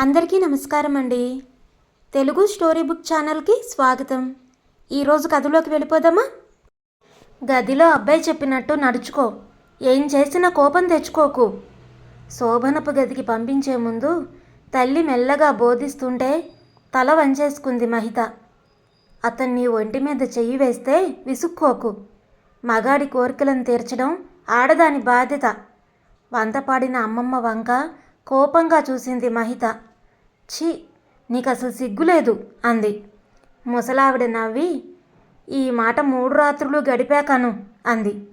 అందరికీ నమస్కారం అండి. తెలుగు స్టోరీ బుక్ ఛానల్కి స్వాగతం. ఈరోజు కథలోకి వెళ్ళిపోదామా? గదిలో అబ్బాయి చెప్పినట్టు నడుచుకో. ఏం చేసినా కోపం తెచ్చుకోకు. శోభనపు గదికి పంపించే ముందు తల్లి మెల్లగా బోధిస్తుంటే తల వంచేసుకుంది మహిత. అతన్ని ఒంటి మీద చెయ్యి వేస్తే విసుక్కోకు. మగాడి కోరికలను తీర్చడం ఆడదాని బాధ్యత. వంతపాడిన అమ్మమ్మ వంక కోపంగా చూసింది మహిత. ఛీ నీకు అసలు సిగ్గులేదు అంది. ముసలావిడ నవ్వి ఈ మాట మూడు రాత్రులు గడిపాకను అంది.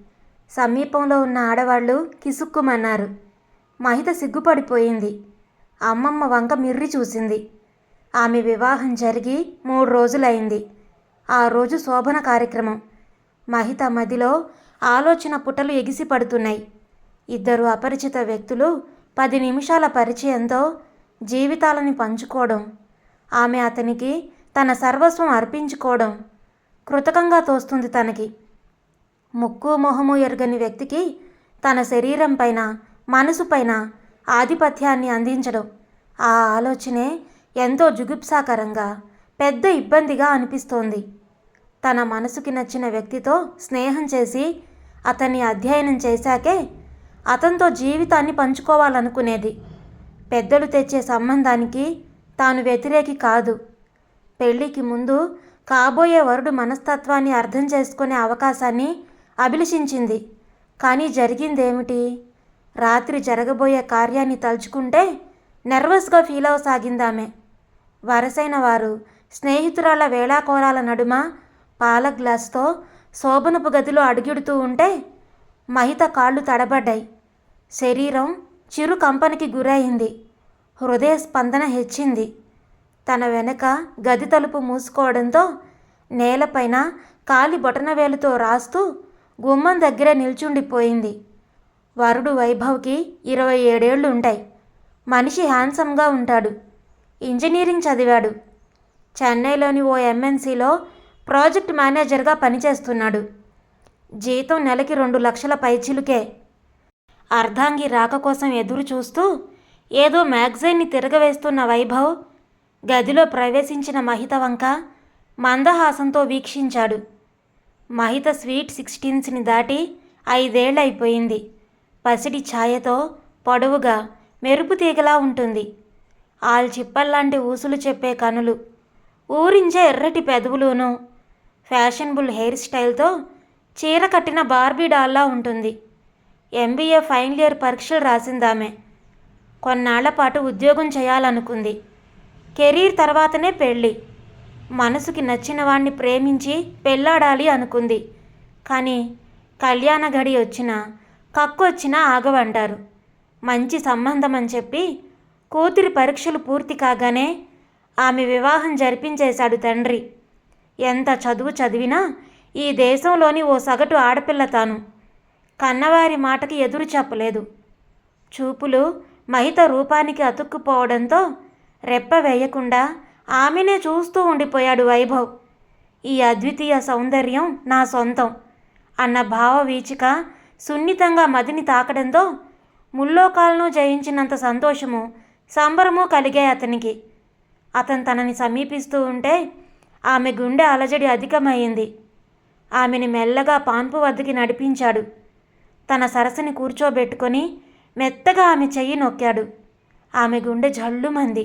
సమీపంలో ఉన్న ఆడవాళ్ళు కిసుక్కుమన్నారు. మహిత సిగ్గుపడిపోయింది. అమ్మమ్మ వంక మిర్రి చూసింది. ఆమె వివాహం జరిగి మూడు రోజులైంది. ఆ రోజు శోభన కార్యక్రమం. మహిత మదిలో ఆలోచన పుటలు ఎగిసి పడుతున్నాయి. ఇద్దరు అపరిచిత వ్యక్తులు పది నిమిషాల పరిచయంతో జీవితాలని పంచుకోవడం ఆమె అతనికి తన సర్వస్వం అర్పించుకోవడం కృతకంగా తోస్తుంది తనకి. ముక్కు మొహము ఎరగని వ్యక్తికి తన శరీరం పైన మనసు పైన ఆధిపత్యాన్ని అందించడం ఆ ఆలోచనే ఎంతో జుగుప్సాకరంగా పెద్ద ఇబ్బందిగా అనిపిస్తోంది. తన మనసుకి నచ్చిన వ్యక్తితో స్నేహం చేసి అతన్ని అధ్యయనం చేశాకే అతనితో జీవితాన్ని పంచుకోవాలనుకునేది. పెద్దలు తెచ్చే సంబంధానికి తాను వ్యతిరేకి కాదు. పెళ్ళికి ముందు కాబోయే వరుడు మనస్తత్వాన్ని అర్థం చేసుకునే అవకాశాన్ని అభిలషించింది. కానీ జరిగిందేమిటి? రాత్రి జరగబోయే కార్యాన్ని తలుచుకుంటే నర్వస్గా ఫీల్ అవసాగిందామె. వరసైన వారు స్నేహితురాల వేళాకోరాల నడుమ పాల గ్లాస్తో శోభనపు గదిలో అడుగిడుతూ ఉంటే మహిత కాళ్ళు తడబడ్డాయి. శరీరం చిరు కంపనికి గురైంది. హృదయ స్పందన హెచ్చింది. తన వెనక గది తలుపు మూసుకోవడంతో నేలపైన కాలి బొటనవేలుతో రాస్తూ గుమ్మం దగ్గర నిల్చుండిపోయింది. వరుడు వైభవ్కి ఇరవై ఏడేళ్ళు ఉంటాయి. మనిషి హ్యాండ్సమ్గా ఉంటాడు. ఇంజనీరింగ్ చదివాడు. చెన్నైలోని ఓ ఎంఎన్సీలో ప్రాజెక్ట్ మేనేజర్గా పనిచేస్తున్నాడు. జీతం నెలకి రెండు లక్షల పైచిలుకే. అర్ధాంగి రాక కోసం ఎదురు చూస్తూ ఏదో మ్యాగజైన్ని తిరగవేస్తున్న వైభవ్ గదిలో ప్రవేశించిన మహిత వంక మందహాసంతో వీక్షించాడు. మహిత స్వీట్ సిక్స్టీన్స్ని దాటి ఐదేళ్ళైపోయింది పసిడి ఛాయతో పొడవుగా మెరుపు తీగలా ఉంటుంది. ఆల్చిప్పల్లాంటి ఊసులు చెప్పే కనులు. ఊరించే ఎర్రటి పెదవులును ఫ్యాషనబుల్ హెయిర్ స్టైల్తో చీర కట్టిన బార్బీ డాల్లా ఉంటుంది. ఎంబీఏ ఫైనల్ ఇయర్ పరీక్షలు రాసిందామె. కొన్నాళ్ళ పాటు ఉద్యోగం చేయాలనుకుంది. కెరీర్ తర్వాతనే పెళ్ళి. మనసుకి నచ్చిన వాణ్ణి ప్రేమించి పెళ్ళాడాలి అనుకుంది. కానీ కళ్యాణ గడి వచ్చినా కక్కొచ్చినా ఆగవంటారు. మంచి సంబంధం అని చెప్పి కూతురి పరీక్షలు పూర్తి కాగానే ఆమె వివాహం జరిపించేశాడు తండ్రి. ఎంత చదువు చదివినా ఈ దేశంలోని ఓ సగటు ఆడపిల్ల తాను. కన్నవారి మాటకి ఎదురు చెప్పలేదు. చూపులు మహిత రూపానికి అతుక్కుపోవడంతో రెప్ప వేయకుండా ఆమెనే చూస్తూ ఉండిపోయాడు వైభవ్. ఈ అద్వితీయ సౌందర్యం నా సొంతం అన్న భావ వీచిక సున్నితంగా మదిని తాకడంతో ముల్లోకాలను జయించినంత సంతోషము సంబరము కలిగాయి అతనికి. అతను తనని సమీపిస్తూ ఉంటే ఆమె గుండె అలజడి అధికమైంది. ఆమెని మెల్లగా పాన్పు వద్దకి నడిపించాడు. తన సరస్సుని కూర్చోబెట్టుకొని మెత్తగా ఆమె చెయ్యి నొక్కాడు. ఆమె గుండె జల్లుమంది.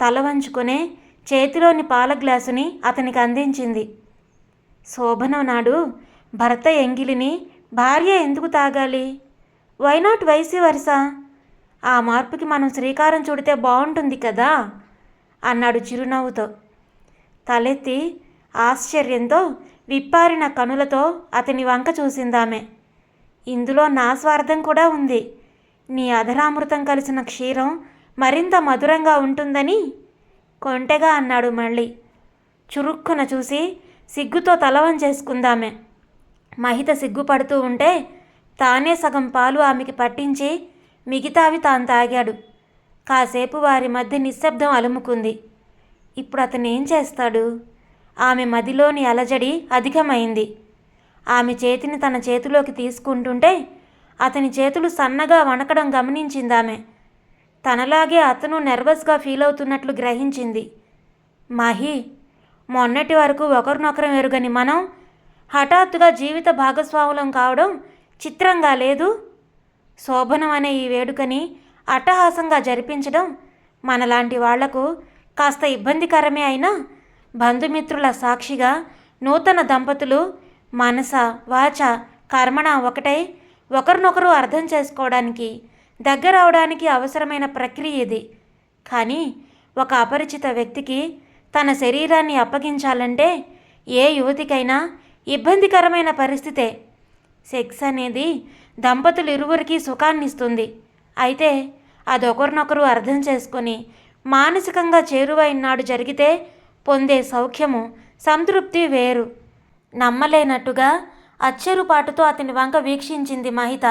తల వంచుకునే చేతిలోని పాల గ్లాసుని అతనికి అందించింది. శోభనం నాడు భర్త ఎంగిలిని భార్య ఎందుకు తాగాలి? వై నాట్ వైసి వరుస? ఆ మార్పుకి మనం శ్రీకారం చుడితే బాగుంటుంది కదా అన్నాడు చిరునవ్వుతో. తలెత్తి ఆశ్చర్యంతో విప్పారిన కనులతో అతని వంక చూసిందామె. ఇందులో నా స్వార్థం కూడా ఉంది. నీ అధరామృతం కలిసిన క్షీరం మరింత మధురంగా ఉంటుందని కొంటెగా అన్నాడు మళ్ళీ. చురుక్కున చూసి సిగ్గుతో తలవం చేసుకుందామే. మహిత సిగ్గుపడుతూ ఉంటే తానే సగం పాలు ఆమెకి పట్టించి మిగతావి తాను తాగాడు. కాసేపు వారి మధ్య నిశ్శబ్దం అలుముకుంది. ఇప్పుడు అతను ఏం చేస్తాడు? ఆమె మదిలోని అలజడి అధికమైంది. ఆమె చేతిని తన చేతిలోకి తీసుకుంటుంటే అతని చేతులు సన్నగా వణకడం గమనించిందామె. తనలాగే అతను నెర్వస్గా ఫీల్ అవుతున్నట్లు గ్రహించింది. మహి మొన్నటి వరకు ఒకరినొకరం ఎరుగని మనం హఠాత్తుగా జీవిత భాగస్వాములం కావడం చిత్రంగా లేదు? శోభనం అనే ఈ వేడుకని అట్టహాసంగా జరిపించడం మనలాంటి వాళ్ళకు కాస్త ఇబ్బందికరమే అయినా బంధుమిత్రుల సాక్షిగా నూతన దంపతులు మనస వాచ కర్మణ ఒకటై ఒకరినొకరు అర్థం చేసుకోవడానికి దగ్గర అవడానికి అవసరమైన ప్రక్రియ ఇది. కానీ ఒక అపరిచిత వ్యక్తికి తన శరీరాన్ని అప్పగించాలంటే ఏ యువతికైనా ఇబ్బందికరమైన పరిస్థితే సెక్స్ అనేది దంపతులు ఇరువురికి సుఖాన్నిస్తుంది. అయితే అదొకరినొకరు అర్థం చేసుకొని మానసికంగా చేరువైనాడు జరిగితే పొందే సౌఖ్యము సంతృప్తి వేరు. నమ్మలేనట్టుగా అచ్చెరుపాటుతో అతని వంక వీక్షించింది మహిత.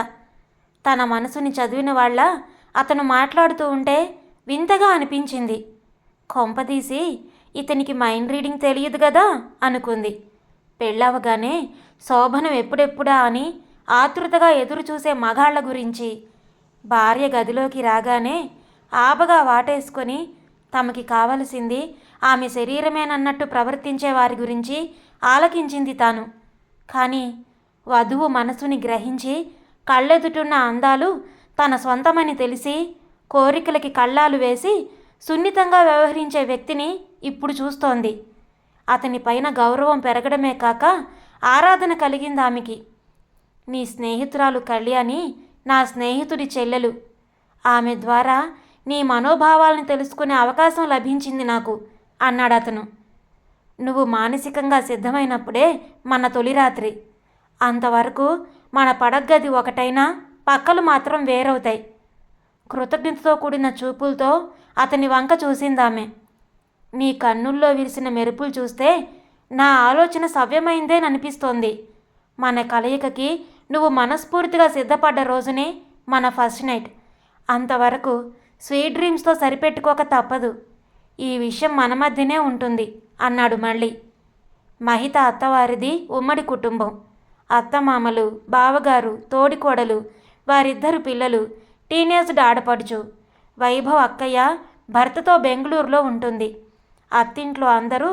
తన మనసుని చదివిన వాళ్ళ అతను మాట్లాడుతూ ఉంటే వింతగా అనిపించింది. కొంపదీసి ఇతనికి మైండ్ రీడింగ్ తెలియదు కదా అనుకుంది. పెళ్ళవగానే శోభనం ఎప్పుడెప్పుడా అని ఆతృతగా ఎదురుచూసే మగాళ్ళ గురించి. భార్య గదిలోకి రాగానే ఆబగా వాటేసుకొని తమకి కావలసింది ఆమె శరీరమేనన్నట్టు ప్రవర్తించే వారి గురించి ఆలకించింది తాను. కానీ వధువు మనసుని గ్రహించి కళ్ళెదుటున్న అందాలు తన సొంతమని తెలిసి కోరికలకి కళ్ళాలు వేసి సున్నితంగా వ్యవహరించే వ్యక్తిని ఇప్పుడు చూస్తోంది. అతని పైన గౌరవం పెరగడమే కాక ఆరాధన కలిగింది ఆమెకి. నీ స్నేహితురాలు కళ్యాణి నా స్నేహితుడి చెల్లెలు. ఆమె ద్వారా నీ మనోభావాలను తెలుసుకునే అవకాశం లభించింది నాకు. అన్నాడు అతను నువ్వు మానసికంగా సిద్ధమైనప్పుడే మన తొలి రాత్రి. అంతవరకు మన పడగ్గది ఒకటైనా పక్కలు మాత్రం వేరవుతాయి కృతజ్ఞతతో కూడిన చూపులతో అతని వంక చూసిందామె. నీ కన్నుల్లో విరిసిన మెరుపులు చూస్తే నా ఆలోచన సవ్యమైందేననిపిస్తోంది. మన కలయికకి నువ్వు మనస్ఫూర్తిగా సిద్ధపడ్డ రోజునే మన ఫస్ట్ నైట్. అంతవరకు స్వీట్ డ్రీమ్స్తో సరిపెట్టుకోక తప్పదు. ఈ విషయం మన మధ్యనే ఉంటుంది అన్నాడు మళ్ళీ. మహిత అత్తవారిది ఉమ్మడి కుటుంబం. అత్తమామలు బావగారు తోడికోడలు వారిద్దరు పిల్లలు టీనేజ్డ్ ఆడపడుచు. వైభవ్ అక్కయ్య భర్తతో బెంగళూరులో ఉంటుంది. అత్తింట్లో అందరూ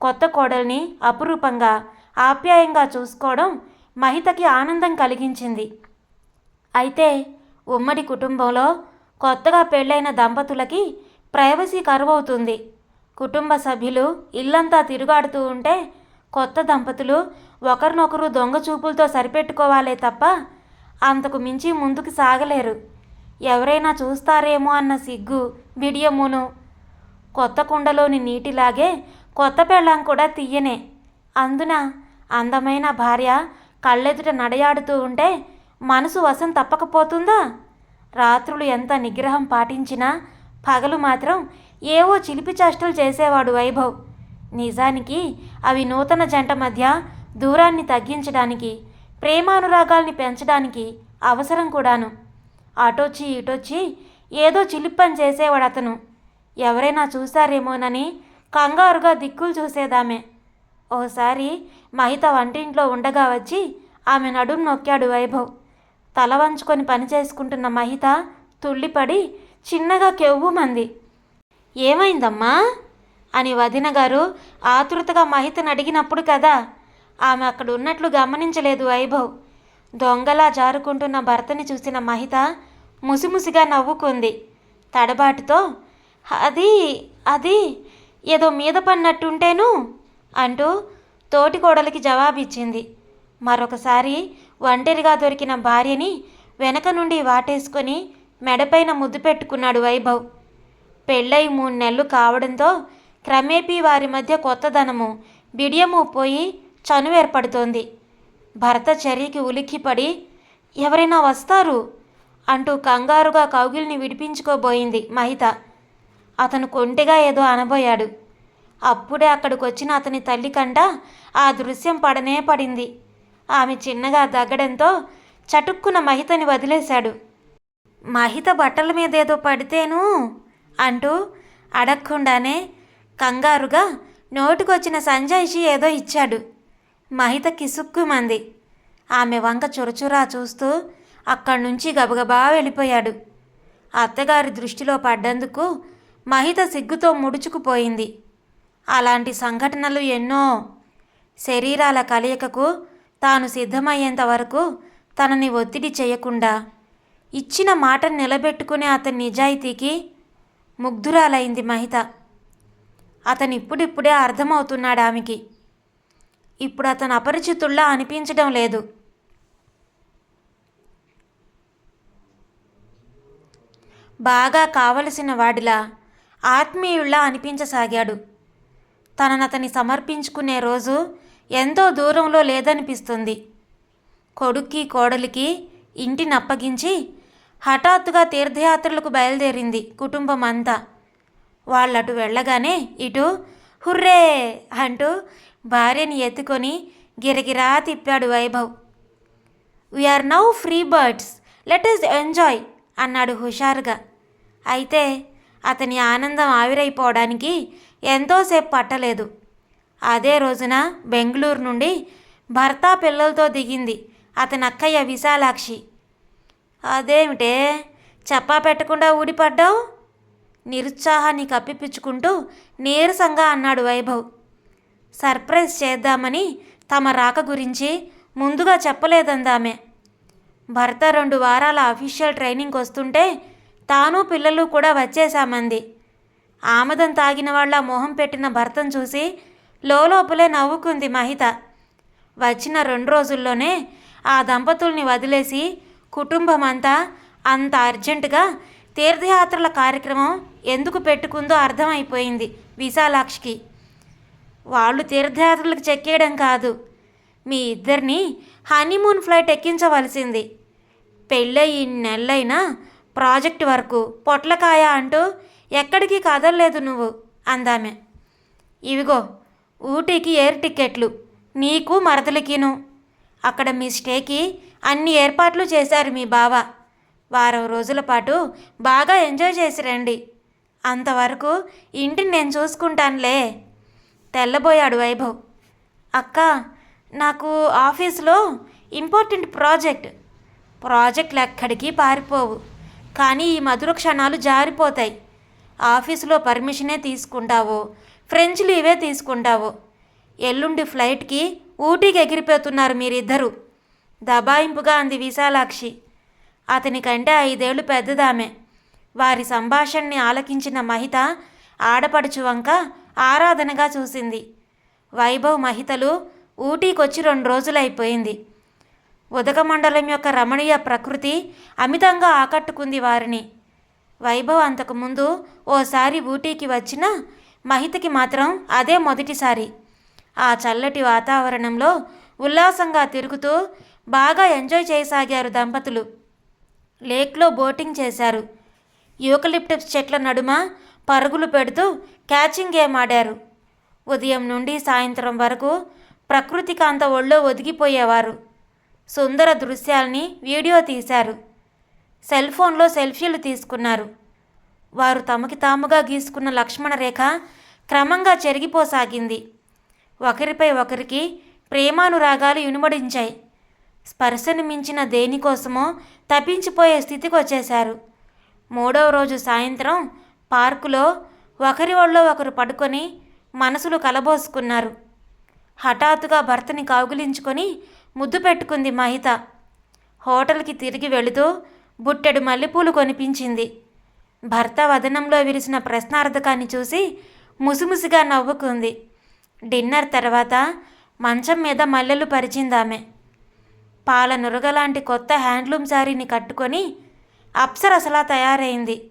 కొత్త కోడల్ని అపురూపంగా ఆప్యాయంగా చూసుకోవడం మహితకి ఆనందం కలిగించింది. అయితే ఉమ్మడి కుటుంబంలో కొత్తగా పెళ్ళైన దంపతులకి ప్రైవసీ కరువవుతుంది. కుటుంబ సభ్యులు ఇల్లంతా తిరుగాడుతూ ఉంటే కొత్త దంపతులు ఒకరినొకరు దొంగ చూపులతో సరిపెట్టుకోవాలే తప్ప అంతకు మించి ముందుకు సాగలేరు. ఎవరైనా చూస్తారేమో అన్న సిగ్గు బిడియమును కొత్త కుండలోని నీటిలాగే కొత్త పెళ్ళాం కూడా తీయనే అందున అందమైన భార్య కళ్ళెదుట నడయాడుతూ ఉంటే మనసు వశం తప్పకపోతుందా? రాత్రులు ఎంత నిగ్రహం పాటించినా పగలు మాత్రం ఏవో చిలిపి చేష్టలు చేసేవాడు వైభవ్. నిజానికి అవి నూతన జంట మధ్య దూరాన్ని తగ్గించడానికి ప్రేమానురాగాల్ని పెంచడానికి అవసరం కూడాను. అటొచ్చి ఇటొచ్చి ఏదో చిలిప్పని చేసేవాడు అతను ఎవరైనా చూశారేమోనని కంగారుగా దిక్కులు చూసేదామె. ఓసారి మహిత వంటింట్లో ఉండగా వచ్చి ఆమె నడుం నొక్కాడు వైభవ్. తల వంచుకొని పని చేసుకుంటున్న మహిత తుళ్ళిపడి చిన్నగా కెవ్వుమంది. ఏమైందమ్మా? అని వదిన గారు ఆతృతగా మహితను అడిగినప్పుడు కదా ఆమె అక్కడ ఉన్నట్లు గమనించలేదు వైభవ్. దొంగలా జారుకుంటున్న భర్తని చూసిన మహిత ముసిముసిగా నవ్వుకుంది. తడబాటుతో అది అది ఏదో మీద పడినట్టుంటేను? అంటూ తోటి కోడలికి జవాబిచ్చింది. మరొకసారి ఒంటరిగా దొరికిన భార్యని వెనక నుండి వాటేసుకొని మెడపైన ముద్దు పెట్టుకున్నాడు వైభవ్. పెళ్ళై మూడు నెలలు కావడంతో క్రమేపీ వారి మధ్య కొత్తదనము బిడియము పోయి చనువు ఏర్పడుతోంది. భర్త చర్యకి ఉలిక్కిపడి ఎవరైనా వస్తారు? అంటూ కంగారుగా కౌగిల్ని విడిపించుకోబోయింది మహిత. అతను కొంటిగా ఏదో అనబోయాడు. అప్పుడే అక్కడికి వచ్చిన అతని తల్లి కంట ఆ దృశ్యం పడనే పడింది. ఆమె చిన్నగా దగ్గడంతో చటుక్కున మహితని వదిలేశాడు. మహిత బట్టల మీద ఏదో పడితేను అంటూ అడగకుండానే కంగారుగా నోటికొచ్చిన సంజయ్షి ఏదో ఇచ్చాడు. మహిత కిసుక్కుమంది. ఆమె వంక చురచురా చూస్తూ అక్కడి నుంచి గబగబా వెళ్ళిపోయాడు. అత్తగారి దృష్టిలో పడ్డందుకు మహిత సిగ్గుతో ముడుచుకుపోయింది. అలాంటి సంఘటనలు ఎన్నో శరీరాల కలయికకు తాను సిద్ధమయ్యేంత వరకు తనని ఒత్తిడి చేయకుండా ఇచ్చిన మాటను నిలబెట్టుకునే అతని నిజాయితీకి ముగ్ధురాలైంది మహిత. అతను ఇప్పుడిప్పుడే అర్థమవుతున్నాడు ఆమెకి. ఇప్పుడు అతను అపరిచితుల్లా అనిపించడం లేదు. బాగా కావలసిన వాడిలా ఆత్మీయుల్లా అనిపించసాగాడు. తననతని సమర్పించుకునే రోజు ఎంతో దూరంలో లేదనిపిస్తుంది. కొడుక్కి కోడలికి ఇంటిని అప్పగించి హఠాత్తుగా తీర్థయాత్రలకు బయలుదేరింది కుటుంబం అంతా వాళ్ళటు వెళ్ళగానే ఇటు హుర్రే అంటూ భార్యని ఎత్తుకొని గిరగిరా తిప్పాడు Vaibhav. We are now free birds let us enjoy అన్నాడు హుషారుగా. అయితే అతని ఆనందం ఆవిరైపోవడానికి ఎంతోసేపు పట్టలేదు. అదే రోజున బెంగళూరు నుండి భర్త పిల్లలతో దిగింది అతని అక్కయ్య విశాలాక్షి. అదేమిటే? చెప్పా పెట్టకుండా ఊడిపడ్డావు? నిరుత్సాహాన్ని కప్పిపించుకుంటూ నీరసంగా అన్నాడు వైభవ్. సర్ప్రైజ్ చేద్దామని తమ రాక గురించి ముందుగా చెప్పలేదందామె. భర్త రెండు వారాల అఫీషియల్ ట్రైనింగ్ వస్తుంటే తాను పిల్లలు కూడా వచ్చేశామంది. ఆమదం తాగిన వాళ్ళ మొహం పెట్టిన భర్తను చూసి లోపలే నవ్వుకుంది మహిత. వచ్చిన రెండు రోజుల్లోనే ఆ దంపతుల్ని వదిలేసి కుటుంబం అంతా అంత అర్జెంటుగా తీర్థయాత్రల కార్యక్రమం ఎందుకు పెట్టుకుందో అర్థమైపోయింది విశాలాక్షికి. వాళ్ళు తీర్థయాత్రలకు చెక్కేయడం కాదు. మీ ఇద్దరిని హనీమూన్ ఫ్లైట్ ఎక్కించవలసింది. పెళ్ళయి నెలలైనా ప్రాజెక్ట్ వరకు పొట్లకాయ అంటూ ఎక్కడికి కదలలేదు నువ్వు అందామె. ఇవిగో ఊటీకి ఎయిర్ టిక్కెట్లు. నీకు మరదలికిను. అక్కడ మీ స్టేకి అన్ని ఏర్పాట్లు చేశారు మీ బావ. వారం రోజుల పాటు బాగా ఎంజాయ్ చేసి రండి. అంతవరకు ఇంటిని నేను చూసుకుంటానులే. తెల్లబోయాడు వైభవ్. అక్క నాకు ఆఫీస్లో ఇంపార్టెంట్ ప్రాజెక్ట్. ప్రాజెక్టులు ఎక్కడికి పారిపోవు కానీ ఈ మధుర క్షణాలు జారిపోతాయి. ఆఫీసులో పర్మిషనే తీసుకుంటావో ఫ్రెంచ్ లీవే తీసుకుంటావో. ఎల్లుండి ఫ్లైట్కి ఊటీకి ఎగిరిపోతున్నారు మీరిద్దరూ. దబాయింపుగా అంది విశాలాక్షి. అతనికంటే ఐదేళ్ళు పెద్దదామె. వారి సంభాషణని ఆలకించిన మహిత ఆడపడుచు వంక ఆరాధనగా చూసింది. వైభవ్ మహితలు ఊటీకొచ్చి రెండు రోజులైపోయింది. ఉదకమండలం యొక్క రమణీయ ప్రకృతి అమితంగా ఆకట్టుకుంది వారిని. వైభవ్ అంతకుముందు ఓసారి ఊటీకి వచ్చిన మహితకి మాత్రం అదే మొదటిసారి. ఆ చల్లటి వాతావరణంలో ఉల్లాసంగా తిరుగుతూ బాగా ఎంజాయ్ చేయసాగారు దంపతులు. లేక్లో బోటింగ్ చేశారు. యూకలిప్టిప్స్ చెట్ల నడుమ పరుగులు పెడుతూ క్యాచింగ్ గేమ్ ఆడారు. ఉదయం నుండి సాయంత్రం వరకు ప్రకృతి కాంత ఒళ్ళో ఒదిగిపోయేవారు. సుందర దృశ్యాల్ని వీడియో తీశారు. సెల్ ఫోన్లో సెల్ఫీలు తీసుకున్నారు. వారు తమకి తాముగా గీసుకున్న లక్ష్మణ రేఖ క్రమంగా చెరిగిపోసాగింది. ఒకరిపై ఒకరికి ప్రేమానురాగాలు ఇనుమడించాయి. స్పర్శను మించిన దేనికోసమో తప్పించిపోయే స్థితికి వచ్చేశారు. మూడవ రోజు సాయంత్రం పార్కులో ఒకరి ఒళ్ళో ఒకరు పడుకొని మనసులు కలబోసుకున్నారు. హఠాత్తుగా భర్తని కౌగిలించుకొని ముద్దు పెట్టుకుంది మహిత. హోటల్కి తిరిగి వెళుతూ బుట్టెడు మల్లెపూలు కొనిపించింది. భర్త వదనంలో విరిసిన ప్రశ్నార్థకాన్ని చూసి ముసిముసిగా నవ్వుకుంది. డిన్నర్ తర్వాత మంచం మీద మల్లెలు పరిచిందామె. పాల నురగలాంటి కొత్త హ్యాండ్లూమ్ శారీని కట్టుకొని అప్సరసలా తయారైంది.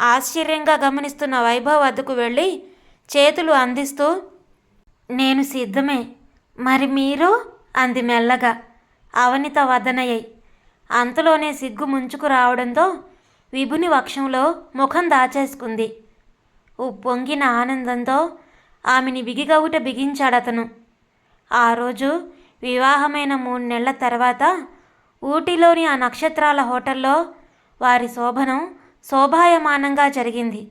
ఆశ్చర్యంగా గమనిస్తున్న వైభవ్ వద్దకు వెళ్ళి చేతులు అందిస్తూ నేను సిద్ధమే. మరి మీరు? అంది మెల్లగా. అవనిత వదనయ్యి. అంతలోనే సిగ్గు ముంచుకు రావడంతో విభుని వక్షంలో ముఖం దాచేసుకుంది. ఉప్పొంగిన ఆనందంతో ఆమెని బిగిగవుట బిగించాడతను. ఆ రోజు వివాహమైన మూడు నెలల తర్వాత ఊటీలోని ఆ నక్షత్రాల హోటల్లో వారి శోభనం శోభాయమానంగా జరిగింది.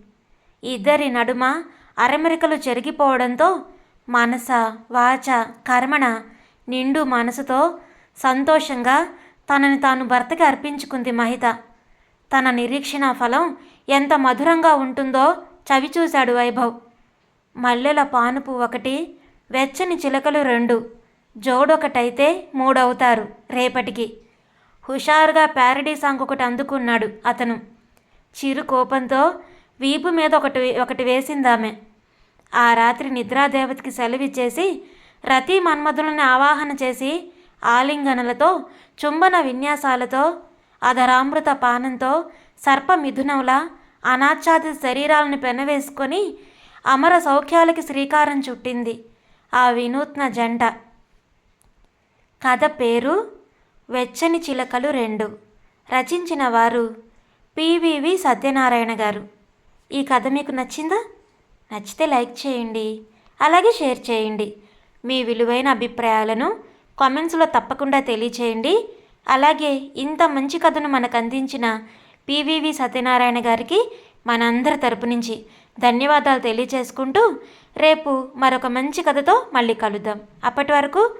ఇద్దరి నడుమ అరమెరికలు చెరిగిపోవడంతో మనస వాచ కర్మణ నిండు మనసుతో సంతోషంగా తనని తాను భర్తకి అర్పించుకుంది మహిత. తన నిరీక్షణ ఫలం ఎంత మధురంగా ఉంటుందో చవి చూశాడు వైభవ్. మల్లెల పానుపు ఒకటి వెచ్చని చిలకలు రెండు. జోడొకటైతే మూడవుతారు రేపటికి. హుషారుగా ప్యారడీ సాంగ్ ఒకటి అందుకున్నాడు అతను. చిరు కోపంతో వీపు మీద ఒకటి ఒకటి వేసిందామె. ఆ రాత్రి నిద్రాదేవతకి సెలవిచ్చేసి రతి మన్మధులను ఆవాహన చేసి ఆలింగనలతో చుంబన విన్యాసాలతో అధరామృత పానంతో సర్ప అనాచ్ఛాదిత శరీరాలను పెనవేసుకొని అమర సౌఖ్యాలకి శ్రీకారం చుట్టింది ఆ వినూత్న జంట. కథ పేరు వెచ్చని చిలకలు రెండు. రచించిన వారు పివివి సత్యనారాయణ గారు. ఈ కథ మీకు నచ్చిందా? నచ్చితే లైక్ చేయండి అలాగే షేర్ చేయండి. మీ విలువైన అభిప్రాయాలను కామెంట్స్లో తప్పకుండా తెలియచేయండి. అలాగే ఇంత మంచి కథను మనకు అందించిన పివివి సత్యనారాయణ గారికి మనందరి తరపు నుంచి ధన్యవాదాలు తెలియచేసుకుంటూ రేపు మరొక మంచి కథతో మళ్ళీ కలుద్దాం. అప్పటి వరకు